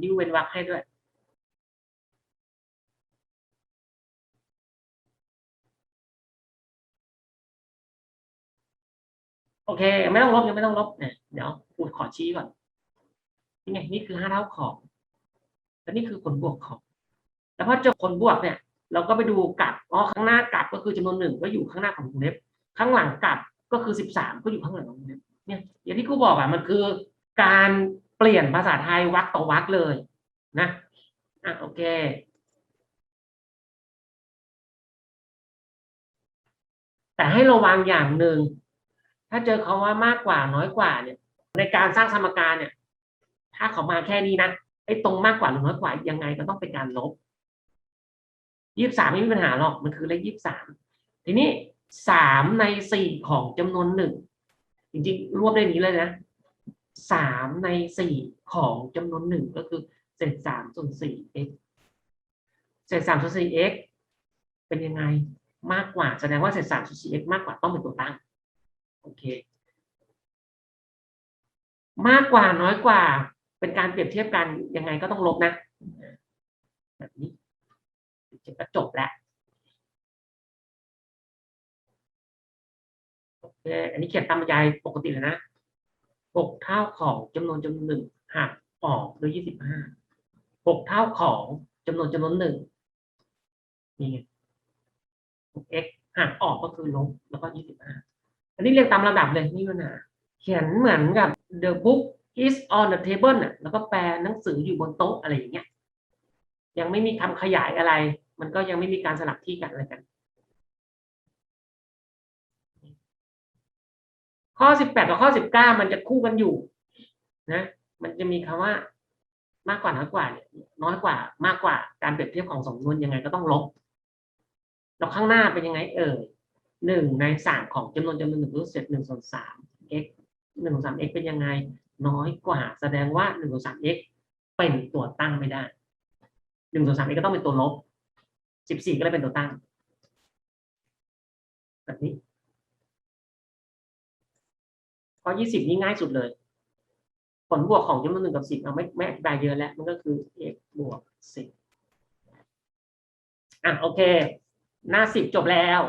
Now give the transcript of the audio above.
นิ้วเว้นวรรคให้ด้วย โอเค ไม่ต้องลบยังไม่ต้องลบเนี่ยเดี๋ยวครูขอชี้ก่อนนี่ไงนี่คือห้าเท่าของและนี่คือผลบวกของ แล้วพอเจอผลบวกเนี่ย เราก็ไปดูกลับอ๋อข้างหน้ากลับก็คือจำนวนหนึ่งก็อยู่ข้างหน้าของวงเล็บ ข้างหลังกลับก็คือสิบสามก็อยู่ข้างหลังของวงเล็บเนี่ยอย่างที่ครูบอกอะมันคือการ ปลี่ยนภาษาไทยวรรคต่อวรรคเลยนะอะโอเค แต่ให้ระวังอย่างหนึ่ง ถ้าเจอเขาว่ามากกว่าน้อยกว่าเนี่ย ในการสร้างสมการเนี่ย ถ้าเขามาแค่นี้นะไอ้ตรงมากกว่าหรือน้อยกว่ายังไงก็ต้องเป็นการลบยี่สามไม่มีปัญหาหรอกมันคือเลขยี่สามทีนี้สามในสี่ของจำนวนหนึ่งจริงๆรวบได้นี้เลยนะ สามในสี่ของจำนวนหนึ่งก็คือเศษสามส่วนสี่ x เศษสามส่วนสี่ x เป็นยังไงมากกว่า แสดงว่าเศษสามส่วนสี่ x มากกว่าต้องเป็นตัวตั้งโอเค มากกว่าน้อยกว่า เป็นการเปรียบเทียบกันยังไงก็ต้องลบนะแบบนี้จะจบแล้วโอเคอันนี้เขียนตามบรรยายปกติเลยนะ หกเท่าของจำนวนจำนวนหนึ่งหักออกด้วยยี่สิบห้าหกเท่าของจำนวนจำนวนหนึ่งนี่ไง x หักออกก็คือลบแล้วก็ยี่สิบห้าอันนี้เรียงตามระดับเลยนี่มันนะเขียนเหมือนกับ the book is on the table น่ะแล้วก็แปลหนังสืออยู่บนโต๊ะอะไรอย่างเงี้ยยังไม่มีคำขยายอะไร มันก็ยังไม่มีการสลับที่กันอะไรกัน ข้อสิบแปดกับข้อสิบเก้ามันจะคู่กันอยู่นะ มันจะมีคำว่ามากกว่าน้อยกว่าเนี่ยน้อยกว่า มากกว่าการเปรียบเทียบของสมนวนยังไงก็ต้องลบแล้วข้างหน้าเป็นยังไง เอ่ยหนึ่งในสามของจำนวนจำนวนหนึ่งรูเศษหนึ่งส่วนสาม x หนึ่งส่วนสาม x เป็นยังไง น้อยกว่า แสดงว่าหนึ่งส่วนสาม x เป็นตัวตั้งไม่ได้หนึ่งส่วนสาม x ก็ต้องเป็นตัวลบสิบสี่ก็เลยเป็นตัวตั้งแบบนี้ พราะยี่สิบนี่ง่ายสุดเลย ผลบวกของจำนวนหนึ่งกับสิบเอาไม่ไม่อธิบายเยอะแล้ว มันก็คือ x บวกสิบอะโอเค หน้าสิบจบแล้ว